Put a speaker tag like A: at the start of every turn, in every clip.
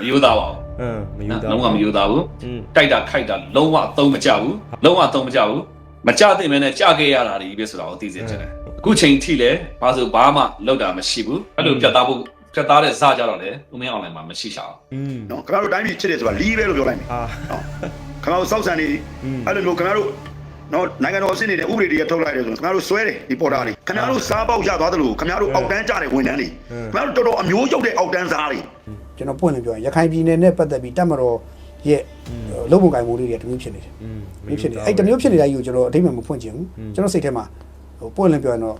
A: မယိုးသားပါဘူး
B: အင်းမယူတာ
A: လုံးဝမယိုးသားဘူးတိုက်တာခိုက်တာလုံးဝသုံးမကြဘူးလုံးဝသုံးမကြဘူးမကြသင့်မဲနဲ့ကြခဲ့ရတာတွေပဲဆိုတော့သိစေချင်တယ်အခုချိန်ထိလဲဘာဆိုဘာမှလောက်တာမရှိဘူးအဲ့လိုပြတ်သားဖို့ပြတ်သားတဲ့ဇာကြတော့လေဦးမင်း online မှာမရှိရှာဘူး
C: နော်ခင်ဗျားတို့တိုင်းပြည်ချစ်တယ်ဆိုတာလီးပဲလို့ပြောလိုက်မယ်
B: ဟာ
C: နော်ခင်ဗျားတို့စောက်ဆန်နေအဲ့လိုမျိုးခင်ဗျားတို့နော်နိုင်ငံတော်အဆင့်နေတဲ့ဥပဒေတွေကထုတ်လိုက်တယ်ဆိုရင်ခင်ဗျားတို့ဆွဲတယ်ဒီပေါ်တာလေးခင်ဗျားတို့စားပေါက်ရသွားတယ်လို့ခင်ဗျားတို့အောက်တန်းကြတဲ့ဝန်ထမ်းတွေခင်ဗျားတို့တော်တော်အမျိုးရုပ်တဲ့အောက်တန်းစားတွေ
D: ကျွန်တော်ပွင့်လင်းပြောရင်ရခိုင်ပြည်နယ်နဲ့ပတ်သက်ပြီးတပ်မတော်ရဲ့လုံပုံကိုင်မှုလေးတွေတမျိုးဖြစ်နေတယ်
B: อืม။
D: မျိုးဖြစ်နေအဲ့တမျိုးဖြစ်နေတာကြီးကိုကျွန်တော်အတိတ်မှာမဖွင့်ချင်ဘူး။ကျွန်တော်စိတ်ထဲမှာဟိုပွင့်လင်းပြောရင်တော့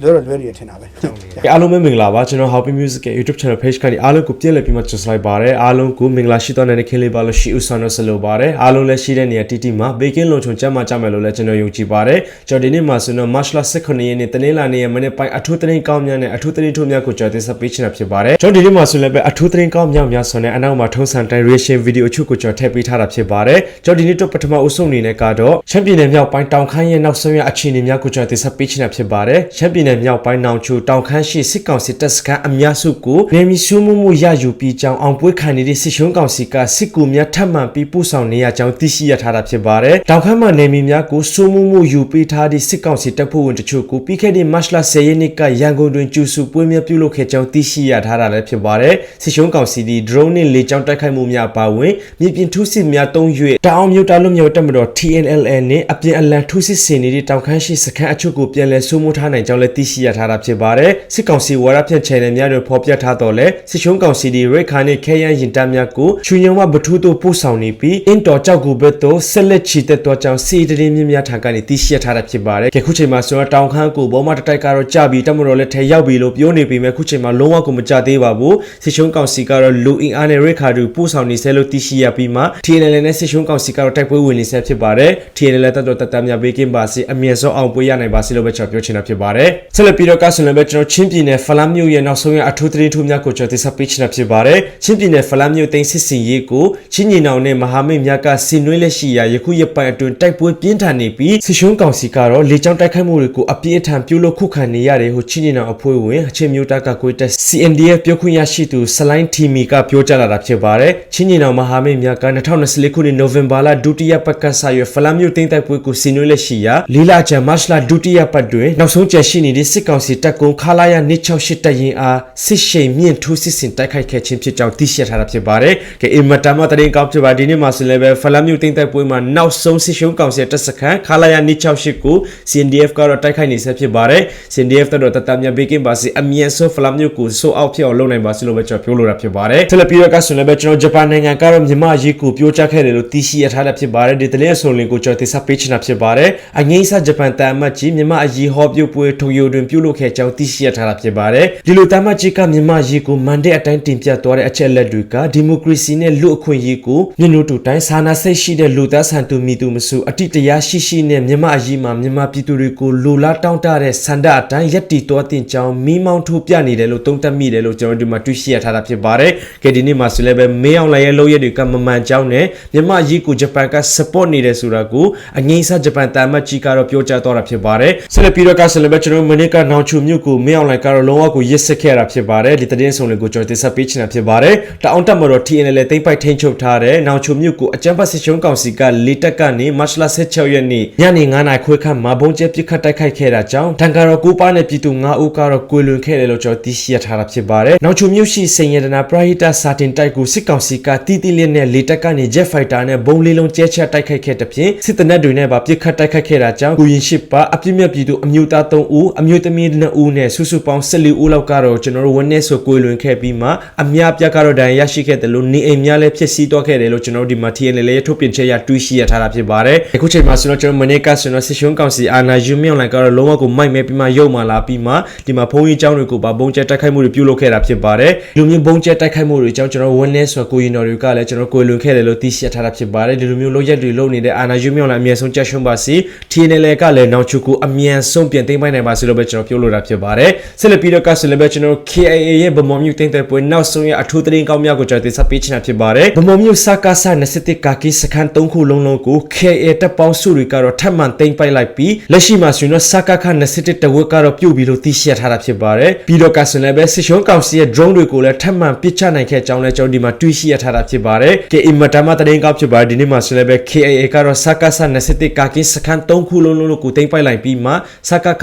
D: လွယ်တော့လွယ်ရထင်တာပဲ။
B: အားလုံးပဲမင်္ဂလာပါကျွန်တော် Happy Music ရဲ့ YouTube channel page ကနေအားလုံးကိုပြန်လည်ပြီးမှကြိုဆိုလိုက်ပါတယ်အားလုံးကိုမင်္ဂလာရှိသောနေ့နဲ့ခင်လေးပါလို့ရှိဦးဆောင်လို့ဆက်လို့ပါတယ်အားလုံးလည်းရှိတဲ့နေရာတီတီမှာဘေကင်းလုံချုံကျမ်းမာကြမယ်လို့လည်းကျွန်တော်ယုံကြည်ပါတယ်ကျွန်တော်ဒီနေ့မှာဆိုတော့ March 18ရက်နေ့တနင်္လာနေ့ရဲ့မနေ့ပိုင်းအထူးသတင်းကောင်းများနဲ့အထူးသတင်းထုတ်များကိုကျွန်တော်တင်ဆက်ပေးချင်တာဖြစ်ပါတယ်ကျွန်တော်ဒီနေ့မှာဆိုလည်းပဲအထူးသတင်းကောင်းများများဆိုနေအနောက်မှာထုံးစံတိုင်း reaction video အချို့ကိုကျွန်တော်ထည့်ပေးထားတာဖြစ်ပါတယ်ကျွန်တော်ဒီနေ့တော့ပထမအဆုံးအနေနဲ့ကတော့ချန်ပီယံနယ်မြောက်ပိုင်းတောင်ခမ်းရဲ့နောက်ဆုံးရအခြေအနေများကိုကျွန်တော်တင်ဆက်ပေးချင်တာဖြစ်ပါတယ်ချန်ပီယံနယ်မြောက်ပိုင်းနောင်ချိုတောင်ခမ်းရှိစစ်ကောင်စီတပ်စခန်းအများစုကိုနေမီရှုံးမှုမှုရယူပြီးကြောင်းအောင်ပွဲခံနေတဲ့စစ်ရှုံးကောင်စီကစစ်ကူများထပ်မံပြီးပို့ဆောင်နေရကြောင်းသိရှိရထားတာဖြစ်ပါတယ်တောင်ခမ်းမှာနေမီများကိုရှုံးမှုမှုယူပေးထားတဲ့စစ်ကောင်စီတပ်ဖွဲ့ဝင်တချို့ကိုပြီးခဲ့တဲ့မတ်လ10ရက်နေ့ကရန်ကုန်တွင်ကျူစုပွဲများပြုလုပ်ခဲ့ကြောင်းသိရှိရထားတာလည်းဖြစ်ပါတယ်စစ်ရှုံးကောင်စီဒီ drone နဲ့လေကြောင်းတိုက်ခိုက်မှုများပါဝင်မြေပြင်ထုစစ်များတုံး၍တောင်အောင်မြို့တာလွတ်မြောက်တပ်မတော် TNLA နဲ့အပြင်အလံထုစစ်ဆင်နေတဲ့တောင်ခမ်းရှိစခန်းအချို့ကိုပြန်လည်စိုးမိုးထားနိုင်ကြောင်းလည်းသိရှိရထားတာဖြစ်ပါတယ်စစ်ကောင်စီဝါရဖြန့် channel များတွင်ဖော်ပြထားတော့လဲစစ်ရှုံးကောင်စီဒီရိတ်ခါနဲ့ခဲယမ်းရင်တပ်များကိုချွေညုံမဘထူးတို့ပို့ဆောင်နေပြီးအင်တော်ကြောက်ကူဘက်သို့ဆက်လက်ချီတက်တော့ကြောင်းစီတရင်မြင့်များထံကနေသိရှိရထားတာဖြစ်ပါတယ်။ခုချိန်မှာဆိုတော့တောင်ခမ်းကိုဘောမတတိုက်ကတော့ကြပြီးတပ်မတော်လည်းထဲရောက်ပြီလို့ပြောနေပေမဲ့ခုချိန်မှာလုံးဝကိုမကြသေးပါဘူး။စစ်ရှုံးကောင်စီကတော့လူအင်အားနဲ့ရိတ်ခါတို့ပို့ဆောင်နေဆဲလို့သိရှိရပြီးမှ TNL နဲ့စစ်ရှုံးကောင်စီကတော့တိုက်ပွဲဝင်နေဆဲဖြစ်ပါတယ်။ TNL တပ်တော်တပ်သားများဘေးကင်းပါစေအမြင့်ဆုံးအောင်ပွဲရနိုင်ပါစေလို့ပဲကျွန်တော်ပြောချင်တာဖြစ်ပါတယ်။ဆက်လက်ပြီးတော့ကဆိုလည်းပဲကျွန်တော်ချင်းပြည်နယ်ဖလမ်းမြို့ရဲ့နောက်ဆုံးရအထူးသတင်းထူးများကိုကျွန်တော်တင်ဆက်ပေးချင်တာဖြစ်ပါတယ်။ချင်းပြည်နယ်ဖလမ်းမြို့သိမ်းစစ်စင်ရေးကိုချင်းညီနောင်နဲ့မဟာမိတ်များကဆင်နွှဲလက်ရှိရာယခုရပိုင်အတွင်းတိုက်ပွဲပြင်းထန်နေပြီးစစ်ရှုံးကောင်စီကတော့လေကြောင်းတိုက်ခိုက်မှုတွေကိုအပြင်းအထန်ပြုလုပ်ခုခံနေရတယ်ဟိုချင်းညီနောင်အဖွဲ့ဝင်အချင်းမျိုးတပ်ကကိုတက် CNDF ပြောခွင့်ရရှိသူဆလိုင်းတီမီကပြောကြားလာတာဖြစ်ပါတယ်။ချင်းညီနောင်မဟာမိတ်များက2024ခုနှစ်နိုဝင်ဘာလဒုတိယပတ်ကစားရွယ်ဖလမ်းမြို့သိမ်းတိုက်ပွဲကိုဆင်နွှဲလက်ရှိရာလီလာချန်မတ်လဒုတိယပတ်တွင်နောက်ဆုံးကျန်ရှိနေတဲ့စစ်ကောင်စီတပ်ကုန်းခလာရ268တပ်ရင်အားစစ်ရှိန်မြင့်ထိုးစစ်ဆင်တိုက်ခိုက်ခဲ့ခြင်းဖြစ်ကြောင်းသိရှိထားတာဖြစ်ပါတယ်။ကဲအင်မတန်မှတရင်ကောင်းဖြစ်ပါဒီနေ့မှာဆိုလည်းပဲဖလမ်းမြို့သိမ်းတိုက်ပွဲမှာနောက်ဆုံးစစ်ရှုံးကောင်စီတပ်စခန်းခလာရ268ကို CNDF ကတော့တိုက်ခိုက်နေဆဲဖြစ်ပါတယ်။ CNDF တော့တတမြဘေကင်းပါစီအမြန်ဆုံးဖလမ်းမြို့ကိုဆိုးအောက်ဖြစ်အောင်လုပ်နိုင်ပါစေလို့ပဲကျွန်တော်ပြောလိုတာဖြစ်ပါတယ်။ဆက်လက်ပြီးတော့ကဆိုလည်းပဲကျွန်တော်ဂျပန်နိုင်ငံကတော့မြန်မာရေးကိုပြောကြားခဲ့တယ်လို့သိရှိရထားတာဖြစ်ပါတယ်ဒီတလေးအစုံလင်ကိုကျွန်တော်သိစပေးချင်တာဖြစ်ပါတယ်။အငိမ့်စားဂျပန်တာမတ်ကြီးမြန်မာအရေးဟောပြုပွဲထိုယိုတွင်ပြုလုပ်ခဲ့ကြောင်းသိရှိရထားတာဖြစ်ပါတယ်။ဒီလိုတာမတ်ကြီးကမြန်မာရေးကိုမန်တဲ့အတိုင်းတင်ပြသွားတဲ့အချက်အလက်တွေကဒီမိုကရေစီနဲ့လူအခွင့်အရေးကိုမြင့်လို့တူတိုင်းစာနာစိတ်ရှိတဲ့လူသားဆန်သူမိသူမစုအတိတရားရှိရှိနဲ့မြန်မာအရေးမှာမြန်မာပြည်သူတွေကိုလိုလားတောင်းတတဲ့စန္ဒအတိုင်းရက်တီတော်တင်ကြောင်းမိမောင်းထိုးပြနေတယ်လို့သုံးသပ်မိတယ်လို့ကျွန်တော်ဒီမှာတွေ့ရှိရထားတာဖြစ်ပါတယ်။ကဲဒီနေ့မှာဆိုလည်းပဲမင်းအောင်လှိုင်ရဲ့လုပ်ရက်တွေကမမှန်ကြောင်းနဲ့မြန်မာအရေးကိုဂျပန်က support နေတယ်ဆိုတာကိုအငိမ့်စားဂျပန်တာမတ်ကြီးကတော့ပြောကြားသွားတာဖြစ်ပါတယ်။ဆက်လက်ပြီးတော့ကဆိုလည်းပဲကျွန်တော်မနေ့ကနောင်ချူမြို့ကိုမင်းအောင်လှိုင်ကတော့လုံးဝကိုရစ်စစ်ခဲ့တာဖြစ်ပါတယ်ဒီသတင်းဆောင်တွေကိုကျွန်တော်တင်ဆက်ပေးချင်တာဖြစ်ပါတယ်။တအောင်တက်မတော် TNL တိမ့်ပိုက်ထိန်ချုပ်ထားတဲ့နောင်ချူမြို့ကိုအကြမ်းဖက်စစ်ရှုံးကောင်စီကလေတက်ကနေမတ်လ16ရက်နေ့ညနေ9:00နာရီခွဲခန့်မှာဘုံကျဲပစ်ခတ်တိုက်ခိုက်ခဲ့တာကြောင့်တန်ကာရောကိုပါနဲ့ပြည်သူ9ဦးကတော့ကွေလွန်ခဲ့တယ်လို့ကျွန်တော်သိရှိရထားတာဖြစ်ပါတယ်။နောင်ချူမြို့ရှိစိန်ရတနာပရာဟိတစာတင်တိုက်ကိုစစ်ကောင်စီကတီးတီးလေးနဲ့လေတက်ကနေ Jet Fighter နဲ့ဘုံလေးလုံးကျဲချတိုက်ခိုက်ခဲ့တဲ့ဖြင့်စစ်တပ်တွေနဲ့ပါပစ်ခတ်တိုက်ခိုက်ခဲ့တာကြောင့်ကိုရင်ရှိပါအပြစ်မြတ်ပြည်သူအမျိုးသား3ဦးအမျိုးသမီး2ဦးနဲ့စုစုပေါင်း14ဦးလောက်ကတော့ကျွန်တော်တို့ဝန်းနေဆိုကွေလွန်ခဲ့ပြီးမှအများပြားကတော့ဒဏ်ရာရရှိခဲ့တယ်လို့နေအိမ်များလည်းဖြစ်စီးသွားခဲ့တယ်လို့ကျွန်တော်တို့ဒီမှာ TNL ရဲ့ထုတ်ပြန်ချက်ရတွေးရှိရထားတာဖြစ်ပါတယ်အခုချိန်မှာဆိုတော့ကျွန်တော်မနေ့ကဆိုတော့စစ်ရှုံးကောင်စီအာဏာယူမြင့်လိုက်ကတော့လုံးဝကိုမိုက်မဲပြီးမှရုပ်မာလာပြီးမှဒီမှာဘုံကြီးเจ้าတွေကိုပါဘုံကျက်တိုက်ခိုက်မှုတွေပြုလုပ်ခဲ့တာဖြစ်ပါတယ်လူမျိုးဘုံကျက်တိုက်ခိုက်မှုတွေကြောင့်ကျွန်တော်ဝန်းနေဆိုကိုရင်တော်တွေကလည်းကျွန်တော်ကိုလွန်ခဲ့တယ်လို့သိရှိထားတာဖြစ်ပါတယ်ဒီလိုမျိုးလုံးရက်တွေလုံးနေတဲ့အာဏာယူမြင့်လိုက်အမြဲဆုံးကြက်ရှုံးပါစီ TNL ကလည်းနောက်ချုပ်ကိုအမြန်ဆုံးပြန်သိမ်းပိုင်နိုင်ပါစေလို့ ု့လို့ပဲကျွန်တော်ပြောလိုတာဖြစ်ပါတယ်ဆက်လက်ပြီးတော့ကဆိုလည်းပဲကျွန်တော် KIA ရဲ့ဗမော်မြို့တင်တဲ့ပွဲနောက်ဆုံးရအထူးသတင်းကောင်းများကိုကျွန်တော်တင်ဆက်ပေးချင်တာဖြစ်ပါတယ်ဗမော်မြို့စကားဆ21ကာကီစခန်း3ခုလုံးလုံးကို KIA တပ်ပေါင်းစုတွေကတော့ထပ်မံသိမ်းပိုက်လိုက်ပြီးလက်ရှိမှာဆိုရင်တော့စကားခ21တဝက်ကတော့ပြုတ်ပြီးလို့သိရှိရထားတာဖြစ်ပါတယ်ပြီးတော့ကဆိုလည်းပဲစစ်ရှုံးကောင်စီရဲ့ drone တွေကိုလည်းထပ်မံပစ်ချနိုင်ခဲ့ကြောင်းလည်းကျွန်တော်ဒီမှာတွေ့ရှိရထားတာဖြစ်ပါတယ် KIA မတမသတင်းကောင်းဖြစ်ပါတယ်ဒီနေ့မှာဆိုလည်းပဲ KIA ကတော့စကားဆ21ကာကီစခန်း3ခုလုံးလုံးကိုသိမ်းပိုက်လိုက်ပြီးမှစကားခ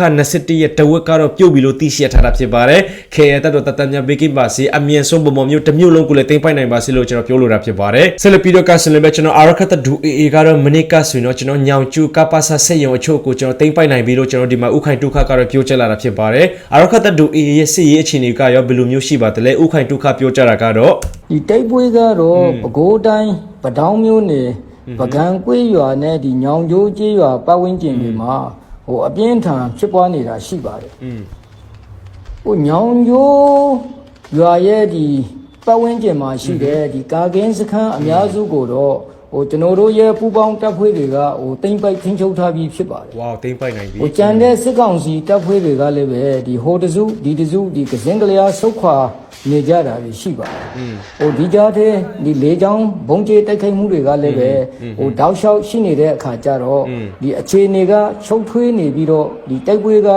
B: 21ရဲ့တဝက်ကတော့ပြုတ်ပြီးလို့သိရှိရထားတာဖြစ်ပါတယ် KIA တပ်တော်တတမြဘေကင်းပါစီအမြင့်ဆုံးဗမော်မြို့တစ်မြို့လုံးကိုလည်းသိမ်းပိုက်နိုင်ပါစေလို့ကျွန်တော်ပြောလိုတာဖြစ်ပါတယ်ဆက်လက်ပြီးတော့ကဆိုလည်းပဲကျွန်တော်အာရခတ်ဒူ AA ကတော့မနစ်ကဆိုရင်တော့ကျွန်တော်ညောင်ကျူကပါဆာဆက်ရုံအချို့ကိုကျွန်တော်သိမ်းပိုက်နိုင်ပြီလို့ကျွန်တော်ဒီမှာဥခိုင်တုခကတော့ပြောချလာတာဖြစ်ပါတယ်အာရခတ်ဒူ AA ရဲ့စစ်ရေးအခြေအနေကရောဘယ်လိုမျိုးရှိပါသလဲဥခိုင်တုခပြောကြတာကတော့
E: ဒီတိုက်ပွဲကတော့ပဲခူးတိုင်းပတောင်းမျိုးနယ်ပကံကွေးရွာနဲ့ဒီညောင်ကျိုးကျေးရွာပတ်ဝန်းကျင်တွေမှာ ဟိုအပြင်းထန်ဖြစ်ပွားနေတာရှိပါတယ်ဟိုညောင်ကျိုးရွာရဲ့ဒီပတ်ဝန်းကျင်မှာရှိတဲ့ဒီကာကင်းစခန်းအများစုကိုတော့ ဟိုကျွန်တော်တို့ရဲ့ပူပေါင်းတပ်ဖွဲ့တွေကဟိုတိမ့်ပိုက်ထိန်းချုပ်ထားပြီးဖြစ်ပါတယ်
B: ဝါသိမ်းပိုက်နိုင်ပြီ
E: ဟိုကြံတဲ့စစ်ကောင်စီတပ်ဖွဲ့တွေကလည်းပဲဒီဟိုတစုဒီတစုဒီကစင်းကလေးအားဆုတ်ခွာနေကြတာတွေရှိပါတယ်။ဟိုဒီကြားထဲဒီလေချောင်းဘုံကျဲတိုက်ခိုက်မှုတွေကလည်းပဲဟိုတောက်လျှောက်ရှိနေတဲ့အခါကျတော့ဒီအခြေအနေကချုပ်ထွေးနေပြီးတော့ဒီတိုက်ပွဲက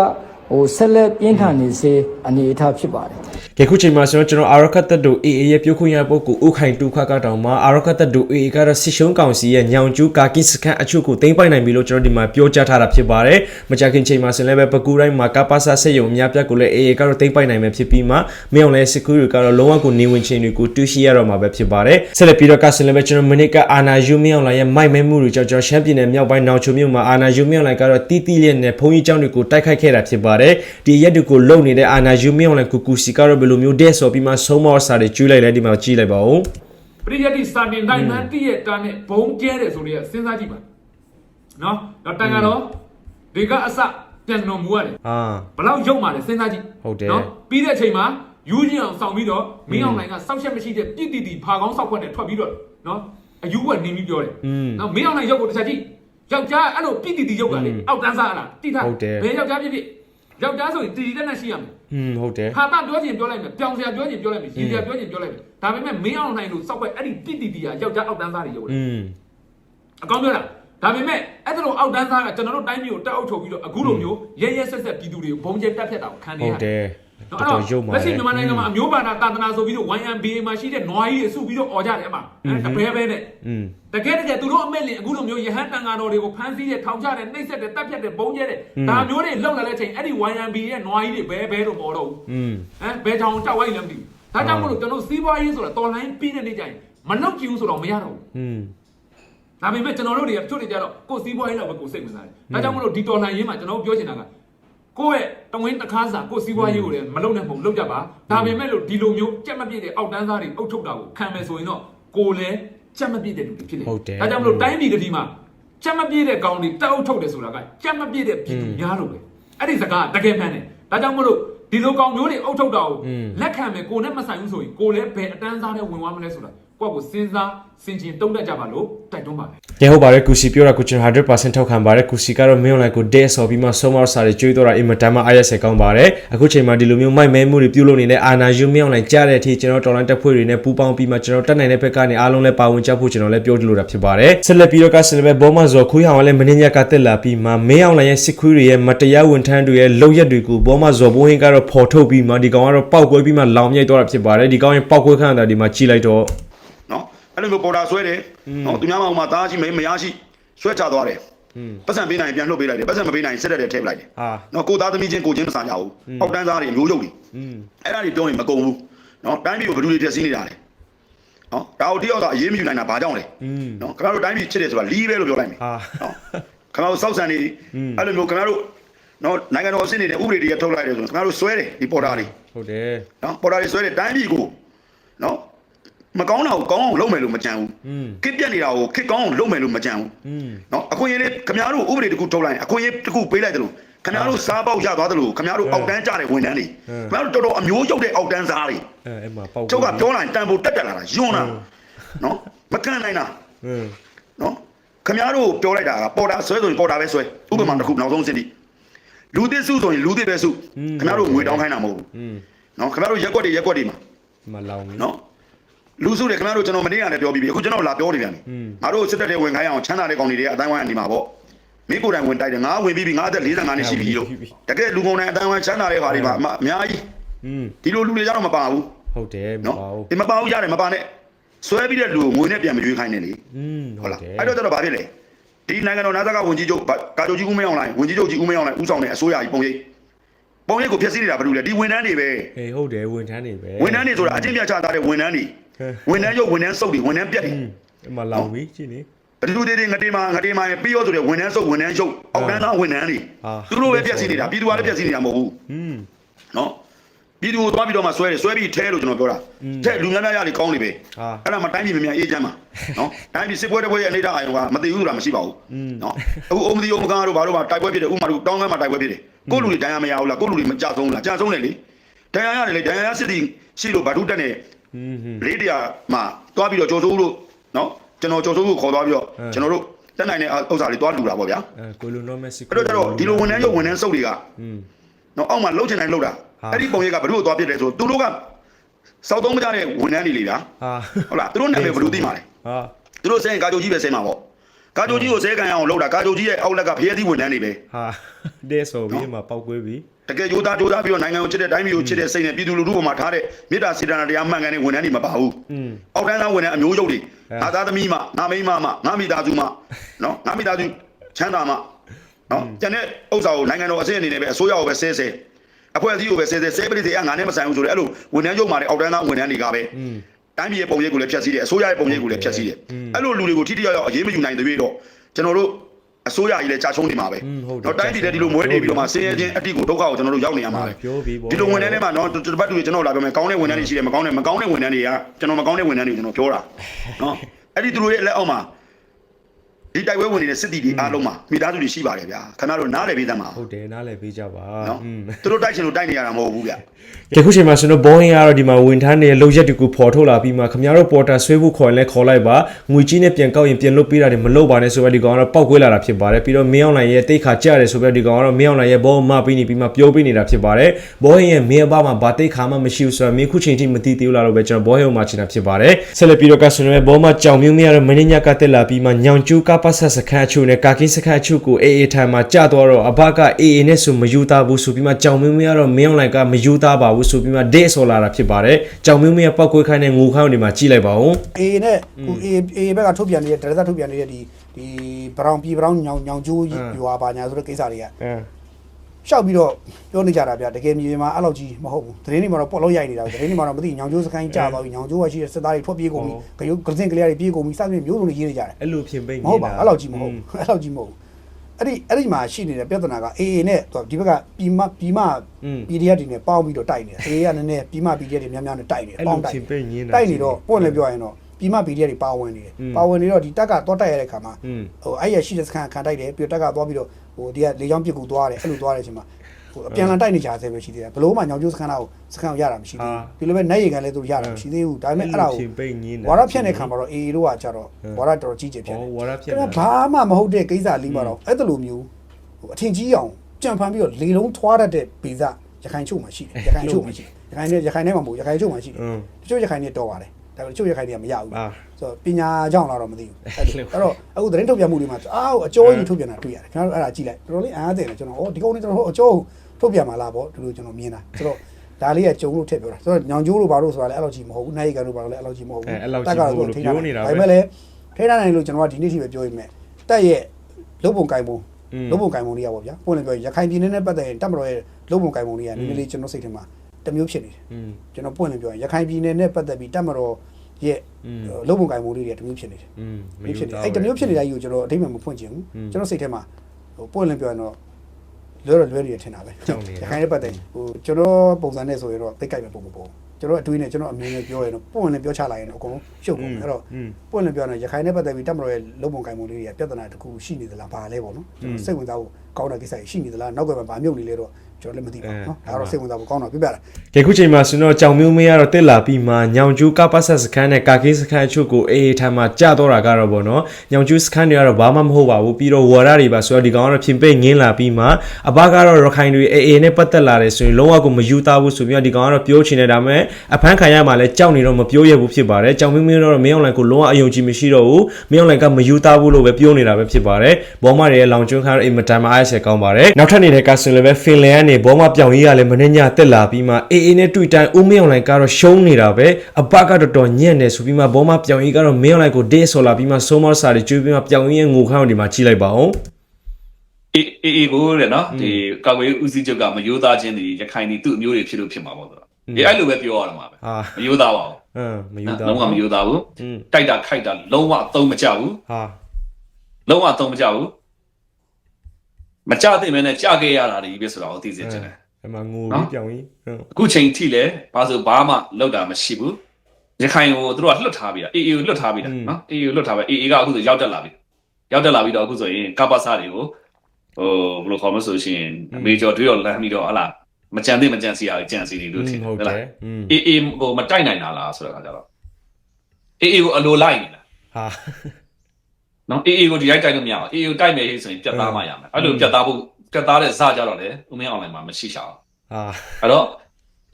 E: ဟိုဆက်လက်ပြင်းထန်နေစေအနေအထားဖြစ်ပါတယ်။
B: ကဲခုချိန်မှာဆိုတော့ကျွန်တော်အာရခတ်ဒူ AA ရဲ့ပြုတ်ခွင့်ရပုတ်ကိုဥခိုင်တုခကတောင်မှာအာရခတ်ဒူ AA ကတော့စစ်ရှုံးကောင်စီရဲ့ညောင်ကျူးကာကင်းစခန်းအချို့ကိုသိမ်းပိုက်နိုင်ပြီလို့ကျွန်တော်ဒီမှာပြောကြားထားတာဖြစ်ပါတယ်မကြခင်ချိန်မှာဆိုရင်လည်းပဲပကူတိုင်းမှာကပါဆာဆက်ရုံအများပြတ်ကိုလည်း AA ကတော့သိမ်းပိုက်နိုင်မယ်ဖြစ်ပြီးမှမင်းအောင်လည်းစစ်ကူတွေကတော့လုံးဝကိုနေဝင်ချင်းတွေကိုတူးရှိရတော့မှာပဲဖြစ်ပါတယ်ဆက်လက်ပြီးတော့ကဆိုရင်လည်းပဲကျွန်တော်မနစ်ကအာနာယူမင်းအောင်လည်းရဲ့မိုက်မဲမှုတွေကြောင့်ကျွန်တော်ရှမ်းပြည်နယ်မြောက်ပိုင်းနောင်ချုံမြို့မှာအာနာယူမင်းအောင်လည်းကတော့တီးတီးလေးနဲ့ဘုံကြီးကျောင်းတွေကိုတိုက်ခိုက်ခဲ့တာဖြစ်ပါတယ်ဒီရက်တွေကိုလုံနေတဲ့အာနာယူမင်းအောင်လည်းကူကူစီကတော့ဘယ်လိုမျိုးတဲ့ဆိုပြီးမှဆုံးမောစာတွေကျွေးလိုက်လဲဒီမှာကြည့်လိုက်ပါဦး
F: ပရိယတ်တိစာတင်တိုင်းမှတည့်ရဲ့တာနဲ့ဘုံကျဲတယ်ဆိုတော့စဉ်းစားကြည့်ပါနော်တော့တန်ကတော့ဒီကအစပြန်တော်မူရတယ်
B: အာ
F: ဘလောက်ရုပ်မာလဲစဉ်းစားကြည့်
B: ဟုတ်တယ်
F: နော်ပြီးတဲ့အချိန်မှာယူကြီးအောင်စောင့်ပြီးတော့မင်းအောင်လိုင်ကစောက်ချက်မရှိတဲ့တိတိတိဖာကောင်းစောက်ခွက်နဲ့ထွက်ပြီးတော့နော်အယူကနေပြီးပြောတယ်နော်မင်းအောင်လိုင်ရုပ်ကိုတစ်ချက်ကြည့်ယောက်ျားအဲ့လိုတိတိတိရုပ်ကလေအောက်တန်းစားလားတိထားဘယ်ယောက်ျားဖြစ်ဖြစ် ယောက်ျားဆိုရင်တီတီတက်နဲ့ရှိရမယ်
B: อืมဟုတ်တယ်
F: ဟာတာပြောချင်ပြောလိုက်မယ်ပြောင်စရာပြောချင်ပြောလိုက်မယ်ရည်စရာပြောချင်ပြောလိုက်မယ်ဒါပေမဲ့မင်းအောင်နိုင်လို့စောက်ခွက်အဲ့ဒီတိတိတိကယောက်ျားအောက်တန်းစားတွေရုပ်လေ
B: อืม
F: အကောင်းပြောတာဒါပေမဲ့အဲ့ဒါလိုအောက်တန်းစားကကျွန်တော်တို့တိုင်းပြည်ကိုတက်အုပ်ထုတ်ပြီးတော့အခုလိုမျိုးရဲရဲဆက်ဆက်ပြည်သူတွေကိုဘုံကျဲတက်ဖြတ်တာကိုခံနေ
B: ဟု
F: ရ
B: တ်တယ်
F: နော်
B: တော်တော်ရုပ်မှာ
F: လက်ရှိမြန်မာနိုင်ငံမှာအမျိုးဘာသာတာသနာဆိုပြီးတော့ YMBA မှာရှိတဲ့နွားကြီးတွေစုပြီးတော့អော်ကြတယ်အမအဲတပဲပဲနဲ့တကယ်တကယ်သူတို့အမက်လင်အခုလိုမျိုးရဟန်းတန်ဃာတော်တွေကိုဖမ်းဆီးတယ်ထောင်ချတယ်နှိပ်စက်တယ်တပ်ဖြတ်တယ်ပုံကျဲတယ်ဒါမျိုးတွေလောက်လာတဲ့အချိန်အဲ့ဒီ YMBA ရဲ့နွားကြီးတွေဘဲဘဲတော့ပေါ်တော့ဘူးဟမ်ဘဲချောင်းတောက်ဝိုင်းလည်းမသိဘူးဒါကြောင့်မို့လို့ကျွန်တော်စီးပွားရေးဆိုတာတော်လိုင်းပြီးတဲ့နေ့ကျရင်မလောက်ကြည့်ဘူးဆိုတော့မရတော့ဘူးဒါပေမဲ့ကျွန်တော်တို့တွေကတချို့တွေကြတော့ကိုယ်စီးပွားရေးလောက်ပဲကိုယ်စိတ်ဝင်စားတယ်ဒါကြောင့်မို့လို့ဒီတော်လိုင်းရင်းမှာကျွန်တော်ပြောချင်တာက ကိုယ့်ရဲ့တဝင်းတစ်ခါစာကိုယ်စီးပွားရေးကိုလည်းမလုပ်နဲ့မဟုတ်လုပ်ကြပါဒါပေမဲ့လို့ဒီလိုမျိုးကြက်မပြည့်တဲ့အောက်တန်းသားတွေအုပ်ထုတ်တာကိုခံမယ်ဆိုရင်တော့ကိုယ်လည်းကြက်မပြည့်တဲ့လူတွေဖြစ်တယ်ဒါကြောင့်မလို့တိုင်းပြည်တစ်ဒီမှာကြက်မပြည့်တဲ့ကောင်တွေတက်အုပ်ထုတ်တယ်ဆိုတာကကြက်မပြည့်တဲ့ပြည်သူများလို့ပဲအဲ့ဒီစကားတကယ်မှန်တယ်ဒါကြောင့်မလို့ဒီလိုကောင်မျိုးတွေအုပ်ထုတ်တာကိုလက်ခံမယ်ကိုယ်နဲ့မဆိုင်ဘူးဆိုရင်ကိုယ်လည်းဘယ်အတန်းစားနဲ့ဝင်သွားမလဲဆိုတာကိုယ့်ကိုစဉ်းစားစင်ကျင်တုံးတတ်ကြပါလို့တိုက်တွန်းပါတယ်
B: ကဲဟုတ်ပါတယ်ကုစီပြောတာကိုကျွန်တော်100%ထောက်ခံပါတယ်ကုစီကတော့မင်းလိုက်ကိုဒဲဆော်ပြီးမှဆုံးမစာတွေကျွေးတော့တာအင်မတန်မှအားရစဲကောင်းပါတယ်အခုချိန်မှာဒီလိုမျိုးမိုက်မဲမှုတွေပြုလုပ်နေတဲ့အာနာယူမင်းလိုက်ကြားတဲ့အထိကျွန်တော်တော်လိုင်းတက်ဖွဲ့တွေနဲ့ပူးပေါင်းပြီးမှကျွန်တော်တက်နိုင်တဲ့ဘက်ကနေအားလုံးလည်းပါဝင်ကြဖို့ကျွန်တော်လည်းပြောလို့တာဖြစ်ပါတယ်ဆက်လက်ပြီးတော့ကဆက်လက်ပဲဘောမဇော်ခွေးဟောင်လည်းမင်းညက်ကတက်လာပြီးမှမင်းအောင်လိုက်ရဲ့စစ်ခွေးတွေရဲ့မတရားဝန်ထမ်းတွေရဲ့လောက်ရက်တွေကိုဘောမဇော်ဘိုးဟင်းကတော့ဖော်ထုတ်ပြီးမှဒီကောင်ကတော့ပောက်ကွဲပြီးမှလောင်မြိုက်တော့တာဖြစ်ပါတယ်ဒီကောင်ရဲ့ပောက်ကွဲခန့်တာဒီမှာကြီးလိုက်တော့
C: နော် အဲ့လိုမျိုးပေါ်တာဆွဲတယ်နော်သူများမအောင်မှာသားရှိမင်းမရရှိဆွဲချသွားတယ်ပတ်စံပေးနိုင်ပြန်လှုပ်ပေးလိုက်တယ်ပတ်စံမပေးနိုင်စစ်တက်တယ်ထည့်ပလိုက်တယ်
B: ဟာ
C: နော်ကိုသားသမီးချင်းကိုချင်းမစားကြဘူးအောက်တန်းသားတွေမျိုးရုပ်တွေအဲ့ဒါတွေပြောရင်မကုန်ဘူးနော်တိုင်းပြည်ကိုဘယ်သူတွေတက်စီးနေတာလဲနော်ဒါကိုတယောက်သာအရေးမယူနိုင်တာဘာကြောင့်လဲနော်ခင်ဗျားတို့တိုင်းပြည်ချစ်တယ်ဆိုတာလီးပဲလို့ပြောလိုက်မယ်
B: ဟာ
C: နော်ခင်ဗျားတို့စောက်ဆန်နေအဲ့လိုမျိုးခင်ဗျားတို့နော်နိုင်ငံတော်အဆင့်နေတဲ့ဥပဒေတွေကထုတ်လိုက်တယ်ဆိုရင်ခင်ဗျားတို့ဆွဲတယ်ဒီပေါ်တာတွေ
B: ဟုတ်တယ်
C: နော်ပေါ်တာတွေဆွဲတယ်တိုင်းပြည်ကိုနော် မကောင်းတာကိုကောင်းအောင်လုပ်မယ်လို့မကြံဘူးခစ်ပြက်နေတာကိုခစ်ကောင်းအောင်လုပ်မယ်လို့မကြံဘူးနော်အခွင့်အရေးလေးခင်ဗျားတို့ဥပဒေတစ်ခုထုတ်လိုက်အခွင့်အရေးတစ်ခုပေးလိုက်တယ်လို့ခင်ဗျားတို့စားပေါက်ရသွားတယ်လို့ခင်ဗျားတို့အောက်တန်းကြတဲ့ဝန်ထမ်းတွေခင်ဗျားတို့တော်တော်အမျိုးရုပ်တဲ့အောက်တန်းစားတွေ
B: အဲအဲ့မှာပေါက်ကျော
C: က်ကပြောလိုက်တန်ဖိုတက်တက်လာတာယွန်းတာနော်မကန်နိုင်တာနော်ခင်ဗျားတို့ပြောလိုက်တာကပေါ်တာဆွဲဆိုရင်ပေါ်တာပဲဆွဲဥပမာတစ်ခုနောက်ဆုံးစစ်တိလူသစ်စုဆိုရင်လူသစ်ပဲစုခင်ဗျားတို့ငွေတောင်းခိုင်းတာမဟုတ်ဘူးနော်ခင်ဗျားတို့ရက်ွက်တွေရက်ွက်တွေမှာ
B: မလောင်ဘူး
C: နော် လူစုတယ်ခင်ဗျားတို့ကျွန်တော်မနေ့ကလည်းပြောပြီးပြီအခုကျွန်တော်လာပြောနေပြန်ပြီငါတို့စစ်တပ်တွေဝင်ခိုင်းအောင်ချမ်းသာတဲ့ကောင်တွေအတိုင်းဝိုင်းအနေမှာပေါ့မင်းကိုယ်တိုင်ဝင်တိုက်တယ်ငါဝင်ပြီးပြီငါအသက်45နှစ်ရှိပြီလို့တကယ်လူကုန်တဲ့အတိုင်းဝိုင်းချမ်းသာတဲ့ဟာတွေမှာအများကြီးဒီလိုလူတွေကြတော့မပါဘူး
B: ဟုတ်တယ်မပါဘူး
C: ဒီမပါဘူးရတယ်မပါနဲ့ဆွဲပြီးတဲ့လူကိုငွေနဲ့ပြန်မရွေးခိုင်းနဲ့လေဟု
B: တ်
C: လားအဲ့တော့ကျွန်တော်ဗာဖြစ်လေဒီနိုင်ငံတော်နာသကဝန်ကြီးချုပ်ကာချုပ်ကြီးဦးမင်းအောင်လိုင်းဝန်ကြီးချုပ်ကြီးဦးမင်းအောင်လိုင်းဦးဆောင်တဲ့အစိုးရကြီးပုံရိပ်ပုံရိပ်ကိုဖျက်ဆီးနေတာဘာလို့လဲဒီဝန်ထမ်းတွေပဲ
B: ဟေးဟုတ်တယ်ဝန်ထမ်းတွေပဲ
C: ဝန်ထမ်းတွေဆိုတာအချင်းပြချထားတဲ့ဝန်ထမ်းတွေ ဝန်ထမ်းရုပ်ဝန်ထမ်းစုပ်တွေဝန်ထမ်းပြက်တွေ
B: အမလောင်ပြီကြည့်နေ
C: ဘလူတွေတွေငတိမာငတိမာရပြီးရောဆိုတဲ့ဝန်ထမ်းစုပ်ဝန်ထမ်းရုပ်အောက်တန်းသားဝန်ထမ်းတွေသူတို့ပဲပြက်စီးနေတာပြည်သူကလည်းပြက်စီးနေတာမဟုတ်ဘူး
B: อืม
C: နော်ပြည်သူကိုသွားပြီးတော့မှဆွဲတယ်ဆွဲပြီးထဲလို့ကျွန်တော်ပြောတာထဲလူများများရလေကောင်းနေပဲအဲ့ဒါမှတိုင်းပြည်မမြန်အေးချမ်းပါနော်တိုင်းပြည်စစ်ပွဲတစ်ပွဲရဲ့အနေထားအာရုံကမတည်ဘူးဆိုတာမရှိပါဘူးနော်အခုအုံဒီအုံကားတို့ဘာတို့ဘာတိုက်ပွဲဖြစ်တယ်ဥမာတို့တောင်းကမ်းမှာတိုက်ပွဲဖြစ်တယ်ကိုလူတွေတိုင်းရမရဘူးလားကိုလူတွေမကြဆုံးလားကြဆုံးတယ်လေတိုင်းရရတယ်လေတိုင်းရရစစ်တီရှိလို့ဘာတို့တက်နေ လေးတရာမှာတွားပြီးတော့ကြော်စိုးလို့နော်ကျွန်တော်ကြော်စိုးကိုခေါ်သွားပြီးတော့ကျွန်တော်တို့တက်နိုင်တဲ့ဥစ္စာတွေတွားလူတာပေါ့ဗျာ
B: အဲကိုလိုနိုမက်ဆီ
C: အဲ့တော့ကျတော့ဒီလိုဝန်ထမ်းရုပ်ဝန်ထမ်းစုပ်တွေက
B: อืม
C: နော်အောက်မှာလှုပ်ချင်တိုင်းလှုပ်တာ
B: ဟာ
C: အဲ့ဒီပုံရိပ်ကဘယ်လိုသွားဖြစ်လဲဆိုသူတို့ကစောက်သုံးမကြတဲ့ဝန်ထမ်းတွေလေဗျာ
B: ဟာ
C: ဟုတ်လားသူတို့နာမည်ဘယ်လိုသိမှာလဲ
B: ဟာ
C: သူတို့ဆဲရင်ကာကြိုကြီးပဲဆဲမှာပေါ့ကာကြိုကြီးကိုဆဲကန်အောင်လုပ်တာကာကြိုကြီးရဲ့အောက်လက်ကဖျဲသီးဝန်ထမ်းတွေပဲ
B: ဟာဒဲဆိုပြီးမှပောက်ကွေးပြီ
C: တကယ်ရိုးသားကြိုးစားပြီးတော့နိုင်ငံကိုချစ်တဲ့တိုင်းပြည်ကိုချစ်တဲ့စိတ်နဲ့ပြည်သူလူထုပေါ်မှာထားတဲ့မေတ္တာစေတနာတရားမှန်ကန်တဲ့ဝန်ထမ်းတွေမပါဘူး။အောက်တန်းသားဝန်ထမ်းအမျိုးရုပ်တွေငါသားသမီးမှငါမိန်းမမှငါမိသားစုမှနော်ငါမိသားစုချမ်းသာမှနော်ကျန်တဲ့ဥစ္စာကိုနိုင်ငံတော်အစိုးရအနေနဲ့ပဲအစိုးရကိုပဲဆဲဆဲအဖွဲ့အစည်းကိုပဲဆဲဆဲဆဲပရိသေကငါနဲ့မဆိုင်ဘူးဆိုတော့အဲ့လိုဝန်ထမ်းရုပ်မှာတဲ့အောက်တန်းသားဝန်ထမ်းတွေကပဲတိုင်းပြည်ရဲ့ပုံရိပ်ကိုလည်းဖျက်ဆီးတယ်အစိုးရရဲ့ပုံရိပ်ကိုလည်းဖျက်ဆီးတယ်အဲ့လိုလူတွေကိုထိတိယောက်ယောက်အရေးမယူနိုင်တဲ့ပြည်တော့ကျွန်တော်တို့ အစိုးရကြီးလည်းကြာချုံးနေမှာပဲ
B: อืมဟုတ်တယ်
C: တော့တိုင်းပြည်လည်းဒီလိုမွေးနေပြီးတော့မှဆင်းရဲခြင်းအတိကိုဒုက္ခကိုကျွန်တော်တို့ရောက်နေရမှာပဲ
B: ပြောပြီးပေါ့
C: ဒီလိုဝန်ထမ်းတွေမှာတော့တပတ်တူတွေကျွန်တော်လာပြောမယ်ကောင်းတဲ့ဝန်ထမ်းတွေရှိတယ်မကောင်းတဲ့မကောင်းတဲ့ဝန်ထမ်းတွေကကျွန်တော်မကောင်းတဲ့ဝန်ထမ်းတွေကျွန်တော်ပြောတာနော်အဲ့ဒီသူတို့ရဲ့လက်အောက်မှာ ဒီတိုက်ပွဲဝင်နေတဲ့စစ်တီတွေအားလုံးမှာမိသားစုတွေရှိပါတယ်ဗျာခင်ဗျားတို့နားလည်ပေးသမှာ
B: ဟုတ်တယ်နားလည်းပေးကြပါ
C: နော်
B: อืม
C: သူတို့တိုက်ချင်လို့တိုက်နေရတာမဟုတ်ဘူးဗျ
B: ကဲခုချိန်မှာကျွန်တော်ဘောင်းရင်ကတော့ဒီမှာဝင်ထမ်းနေတဲ့လောက်ရက်တကူပေါ်ထုတ်လာပြီးမှခင်ဗျားတို့ပေါ်တာဆွဲဖို့ခေါ်ရင်လည်းခေါ်လိုက်ပါငွေကြီးနဲ့ပြန်ကောက်ရင်ပြန်လွတ်ပေးတာတွေမလုပ်ပါနဲ့ဆိုတော့ဒီကောင်ကတော့ပောက်ကွေးလာတာဖြစ်ပါတယ်ပြီးတော့မင်းအောင်နိုင်ရဲ့တိတ်ခါကြရတယ်ဆိုတော့ဒီကောင်ကတော့မင်းအောင်နိုင်ရဲ့ဘောမပြီးနေပြီးမှပြောပေးနေတာဖြစ်ပါတယ်ဘောရင်ရဲ့မင်းအပမှာဘာတိတ်ခါမှမရှိဘူးဆိုတော့မင်းခုချိန်ထိမသိသေးဘူးလားလို့ပဲကျွန်တော်ဘောရင်မှာချင်တာဖြစ်ပါတယ်ဆက်လက်ပြီးတော့ကဆိုရင်ဘောမကြောင်မျိုးမရတော့မင်းညကတက်လာပြီးမှညောင်ကျူးကပတ်ဆက်စခန်းအချို့နဲ့ကာကင်းစခန်းအချို့ကိုအေးအေးထိုင်မှာကြာတော့တော့အဘကအေးအေးနဲ့ဆိုမယူသားဘူးဆိုပြီးမှကြောင်မျိုးမရတော့မင်းအောင်နိုင်ကမယူသားပါဘူးဆိုပြီးမှဒဲဆော်လာတာဖြစ်ပါတယ်ကြောင်မျိုးမရပောက်ကွေးခိုင်းတဲ့ငိုခိုင်းတွေမှာကြည့်လိုက်ပါဦး
D: အေနဲ့ဟိုအေအေဘက်ကထုတ်ပြန်နေတဲ့ဒရဇတ်ထုတ်ပြန်နေတဲ့ဒီဒီဘရောင်ပြည်ဘရောင်ညောင်ညောင်ကျိုးရွာပါညာဆိုတဲ့ကိစ္စတွေက
B: အင်း
D: ရှောက်ပြီးတော့ပြောနေကြတာဗျတကယ်မြေမှာအဲ့လောက်ကြီးမဟုတ်ဘူးသတင်းတွေမှာတော့ပေါ့လို့ရိုက်နေတာသတင်းတွေမှာတော့မသိညောင်ကျိုးစကိုင်းကြာသွားပြီညောင်ကျိုးကရှိတဲ့စစ်သားတွေထွက်ပြေးကုန်ပြီကရုပ်ကစင်ကလေးတွေပြေးကုန်ပြီစသဖြင့်မျိုးစုံတွေရေးနေကြတယ်
B: အဲ့လိုဖြစ်ပိတ်
D: မဟုတ်ပါဘူးအဲ့လောက်ကြီးမဟုတ်ဘူးအဲ့လောက်ကြီးမဟုတ်ဘူးအဲ့ဒီအဲ့ဒီမှာရှိနေတဲ့ပြဿနာက AA နဲ့သူကဒီဘက်ကပြည်မပြည်မ PDF တွေနဲ့ပေါင်းပြီးတော့တိုက်နေတာ AA ကနည်းနည်းပြည်မ PDF တွေများများနဲ့တိုက်နေတယ်
B: အဲ့
D: ပေါ
B: လို
D: င်းတိုက်
B: ဖြစ်ပိတ်ညင်းတာ
D: တိုက်နေတော့ပွင့်လည်းပြောရရင်တော့ ပြည်မဘီရီယာတွေပါဝင်နေတယ်ပါဝင်နေတော့ဒီတက်ကတော့တိုက်ရတဲ့ခါမှာဟိုအဲ့ရရှိတဲ့စခန်းခံတိုက်တယ်ပြီးတော့တက်ကသွားပြီးတော့ဟိုဒီကလေချောင်းပစ်ကူသွားတယ်အဲ့လိုသွားတဲ့အချိန်မှာဟိုအပြန်လန်တိုက်နေကြဆဲပဲရှိသေးတယ်ဘလို့မှညောင်ကျိုးစခန်းတော့စခန်းကိုရတာမရှိသေးဘူးဒီလိုပဲနိုင်ရည်ကန်လည်းသူရတာမရှိသေးဘူးဒါပေမဲ့အဲ့ဒါကိုဝါရဖြတ်တဲ့ခါမှာတော့အေအေတို့ကကြတော့ဝါရတော်ကြီးကျယ်ဖြတ်တယ်
B: ဝါရဖြတ်တ
D: ယ်ဘာမှမဟုတ်တဲ့ကိစ္စလေးမှာတော့အဲ့လိုမျိုးဟိုအထင်ကြီးအောင်ကြံဖန်ပြီးတော့လေလုံးထွားတတ်တဲ့ဗီဇရခိုင်ချုပ်မှာရှိတယ်ရခိုင်ချုပ်မှာရှိတယ်ရခိုင်နဲ့ရခိုင်နဲ့မှာမဟုတ်ရခိုင်ချုပ်မှာရှိတယ်တချို့ရခိုင်နဲ့တော်ပါတယ် ဒါပေမဲ့တချို့ရခိုင်တွေကမရဘူး
B: အာ
D: ဆိုတော့ပညာကြောင့်လားတော့မသိဘူးအဲ့လိုအဲ့တော့အခုသတင်းထုတ်ပြန်မှုတွေမှာအားအကျော်ကြီးထုတ်ပြန်တာတွေ့ရတယ်ခင်ဗျားတို့အဲ့ဒါကြည့်လိုက်တော်တော်လေးအားတယ်လေကျွန်တော်ဟောဒီကုန်းလေးကျွန်တော်ဟောအကျော်ထုတ်ပြန်မှာလားဗောဒီလိုကျွန်တော်မြင်တာဆိုတော့ဒါလေးကကြုံလို့ထည့်ပြောတာဆိုတော့ညောင်ကျိုးလို့ဘာလို့ဆိုတာလဲအဲ့လိုကြီးမဟုတ်ဘူးနိုင်ရီကန်လို့ဘာလို့လဲအဲ့လိုကြီးမဟုတ်ဘူး
B: အဲအဲ့လောက်ကြီးမဟုတ်လို့ပြောနေတာပဲ
D: ဒါပေမဲ့လည်းထိန်းထားနိုင်လို့ကျွန်တော်ကဒီနေ့ထိပဲပြောရမယ်တက်ရဲ့လုံပုံကင်ပုံ
B: อืม
D: လုံပုံကင်ပုံလေးရပါဗျာပုံလည်းပြောရင်ရခိုင်ပြည်နယ်နဲ့ပတ်သက်ရင်တက်မတော်ရဲ့လုံပုံကင်ပုံလေးကနည်းနည်းလေးကျွန်တော်စိတ်ထဲမှာ တစ်မျိုးဖြစ်နေတယ်။ကျွန်တော်ပွင့်လင်းပြောရင်ရခိုင်ပြည်နယ်နဲ့ပတ်သက်ပြီးတက်မတော်ရဲ့လုံပုံကိုင်မှုလေးတွေတစ်မျိုးဖြစ်နေတယ်။မျိုးဖြစ်နေအဲ့တစ်မျိုးဖြစ်နေတာကြီးကိုကျွန်တော်အတိတ်မှမဖွင့်ချင်ဘူး။ကျွန်တော်စိတ်ထဲမှာဟိုပွင့်လင်းပြောရင်တော့လွယ်တော့လွယ်နေတယ်ထင်တာပဲ။ရခိုင်နဲ့ပတ်သက်ဟိုကျွန်တော်ပုံစံနဲ့ဆိုရင်တော့သိကြိုက်မယ်ပုံမပေါ်ကျွန်တော်အတွေးနဲ့ကျွန်တော်အမြင်နဲ့ပြောရင်တော့ပွင့်လင်းပြောချလိုက်ရင်တော့အကုန်ရှုပ်ကုန်တယ်။အဲ့တော့ပွင့်လင်းပြောရင်ရခိုင်နဲ့ပတ်သက်ပြီးတက်မတော်ရဲ့လုံပုံကိုင်မှုလေးတွေကပြဿနာတစ်ခုရှိနေသလားဘာလဲပေါ့နော်။ကျွန်တော်စိတ်ဝင်စားဖို့ကောင်းတဲ့ကိစ္စကြီးရှိနေသလားနောက်ကွယ်မှာဘာမြုပ်နေလဲတော့ ကျွန်တော်လည်းမသိပါဘူးเนาะဒါတော့စိတ်ဝင်စားဖို့ကောင်းတော့ပြပြတာ
B: ကဲခုချိန်မှာဆိုတော့ကြောင်မျိုးမင်းကတော့တက်လာပြီးမှညောင်ကျူးကပတ်ဆက်စခန်းနဲ့ကာကင်းစခန်းအချို့ကိုအေးအေးထမ်းမှာကြာတော့တာကတော့ဗောနော်ညောင်ကျူးစခန်းတွေကတော့ဘာမှမဟုတ်ပါဘူးပြီးတော့ဝါရတွေပါဆိုတော့ဒီကောင်ကတော့ပြင်ပိတ်ငင်းလာပြီးမှအဘကတော့ရခိုင်တွေအေးအေးနဲ့ပတ်သက်လာတယ်ဆိုရင်လုံးဝကိုမယူသားဘူးဆိုပြီးတော့ဒီကောင်ကတော့ပြောချင်တယ်ဒါပေမဲ့အဖမ်းခံရမှာလဲကြောက်နေတော့မပြောရဘူးဖြစ်ပါတယ်ကြောင်မျိုးမင်းတော့မင်းအောင်လိုင်ကိုလုံးဝအယုံကြည်မရှိတော့ဘူးမင်းအောင်လိုင်ကမယူသားဘူးလို့ပဲပြောနေတာပဲဖြစ်ပါတယ်ဘောမတွေရဲ့လောင်ကျွန်းခါတော့အိမ်မတန်မအားရကောင်းပါတယ်နောက်ထပ်နေတဲ့ကဆိုရင်လည်းဖင်လန်ကနေ ေဘောမပြောင်ကြီးကလည်းမနေ့ညတက်လာပြီးမှအေးအေးနဲ့တွေ့တိုင်းဦးမင်းအောင်လိုင်ကတော့ရှုံးနေတာပဲအဘကတော်တော်ညံ့နေဆိုပြီးမှဘောမပြောင်ကြီးကတော့မင်းအောင်လိုင်ကိုဒေးဆော်လာပြီးမှဆုံးမစာတွေကျွေးပြီးမှပြောင်ကြီးရဲ့ငိုခန်းကိုဒီမှာကြည့်လိုက်ပါဦး
A: အေးအေးအေးကိုတဲ့နော်ဒီကာကွယ်ဦးစီးချုပ်ကမယိုးသားချင်းတွေရခိုင်တွေသူ့အမျိုးတွေဖြစ်လို့ဖြစ်မှာပေါ့ဆိုတော့ဒီအဲ့လိုပဲပြောရတော့မှာပဲ
B: ဟာ
A: မယိုးသားပါဘူး
B: ဟမ်မယူသား
A: လုံးဝမယိုးသားဘူး
B: อืม
A: တိုက်တာခိုက်တာလုံးဝအသုံးမကျဘူး
B: ဟာ
A: လုံးဝအသုံးမကျဘူး မကြသိမဲနဲ့ကြခဲ့ရတာတွေပဲဆိုတော့သိစေချင်တယ်
B: အမငိုပြီးပြောင်ကြီးဟမ်
A: အခုချိန်ထိလဲဘာဆိုဘာမှလောက်တာမရှိဘူးရခိုင်ကိုသူတို့ကလွတ်ထားပြီလားအေအေကိုလွတ်ထားပြီလားနော်အေအေကိုလွတ်ထားပြီအေအေကအခုဆိုရောက်တက်လာပြီရောက်တက်လာပြီးတော့အခုဆိုရင်ကပ္ပစာတွေကိုဟိုဘယ်လိုခေါ်မလဲဆိုရှင်မေဂျော်တွေးတော့လမ်းပြီးတော့ဟလာမကြံသိမကြံစီရကြံစီနေလို့ထင်
B: ဟုတ်
A: ဟုတ်
B: တ
A: လား
B: ယ်อืม
A: အေအေကိုမတိုက်နိုင်တာလားဆိုတော့ခါကြတော့အေအေကိုအလိုလိုက်နေလား
B: ဟာ
A: နော်အေအေကိုဒီရိုက်တိုက်လို့မရအောင်အေအေကိုတိုက်မယ်ဟေ့ဆိုရင်ပြတ်သားမှရမယ်အဲ့လိုပြတ်သားဖို့ပြတ်သားတဲ့ဇာကြတော့လေဦးမင်းအောင်လိုင်းမှာမရှိရှာအောင်
B: ဟာ
A: အဲ့တော့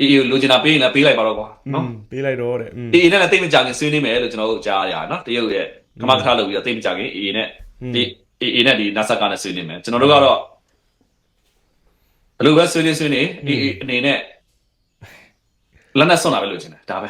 A: အေအေကိုလိုချင်တာပေးရင်လည်းပေးလိုက်ပါတော့ကွာနော်
B: ပေးလိုက်တော့တဲ့อืม
A: အေအေနဲ့လည်းတိတ်မကြခင်ဆွေးနွေးမယ်လို့ကျွန်တော်တို့ကြားရတာနော်တရုတ်ရဲ့ကမကထလုပ်ပြီးတော့တိတ်မကြခင်အေအေနဲ့ဒီအေအေနဲ့ဒီနာဆာကနဲ့ဆွေးနွေးမယ်ကျွန်တော်တို့ကတော့ဘယ်လိုပဲဆွေးနွေးဆွေးနွေးအေအေအနေနဲ့လက်နဲ့ဆွန့်တာပဲလို့ချင်တယ်ဒါပဲ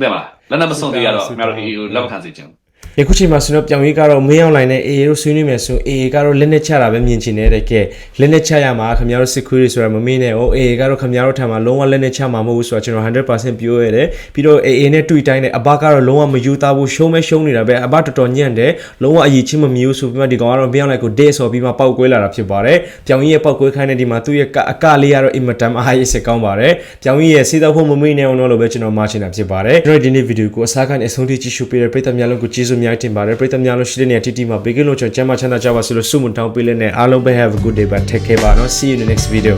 A: တဲ့မလားလက်နဲ့မဆွန့်သေးရတော့ခင်ဗျားတို့အေအေကိုလက်မခံစေချင်ဘူး
B: ယခုချိန်မှာဆိုတော့ပြောင်ကြီးကတော့မင်းအောင်လိုင်းနဲ့အေအေတို့ဆွေးနွေးမယ်ဆိုအေအေကတော့လက်နဲ့ချတာပဲမြင်ချင်နေတဲ့ကဲလက်နဲ့ချရမှာခင်ဗျားတို့စစ်ခွေးတွေဆိုတာမမင်းနဲ့ဟိုအေအေကတော့ခင်ဗျားတို့ထံမှာလုံးဝလက်နဲ့ချမှာမဟုတ်ဘူးဆိုတော့ကျွန်တော်100%ပြောရတယ်ပြီးတော့အေအေနဲ့တွေ့တိုင်းနဲ့အဘကတော့လုံးဝမယူသားဘူးရှုံးမဲရှုံးနေတာပဲအဘတော်တော်ညံ့တယ်လုံးဝအရေးချင်းမမြူးဆိုပြီးမှဒီကောင်ကတော့မင်းအောင်လိုင်းကိုဒဲဆော်ပြီးမှပောက်ကွဲလာတာဖြစ်ပါတယ်ပြောင်ကြီးရဲ့ပောက်ကွဲခိုင်းတဲ့ဒီမှာသူ့ရဲ့အကလေးကတော့အင်မတန်အားရစ်ကောင်းပါတယ်ပြောင်ကြီးရဲ့စေးတော့ဖို့မမင်းနဲ့အောင်လို့ပဲကျွန်တော်မှာချင်တာဖြစ်ပါတယ်ကျွန်တော်ဒီနေ့ဗီဒီယိုကိုအစားခံအဆုံးထိကြည့်ရှုပေးတဲ့ပရိသတ်များလုံးကိုကျေးဇူးများတင်ပါတယ်ပရိသတ်များလုံးရှိတဲ့နေရာတီတီမှာဘေကင်းလုံးချောချမ်းမချမ်းသာကြပါစေလို့ဆုမတောင်းပေးလက်နဲ့အားလုံးပဲ have a good day but take care ပါနော် see you in the next video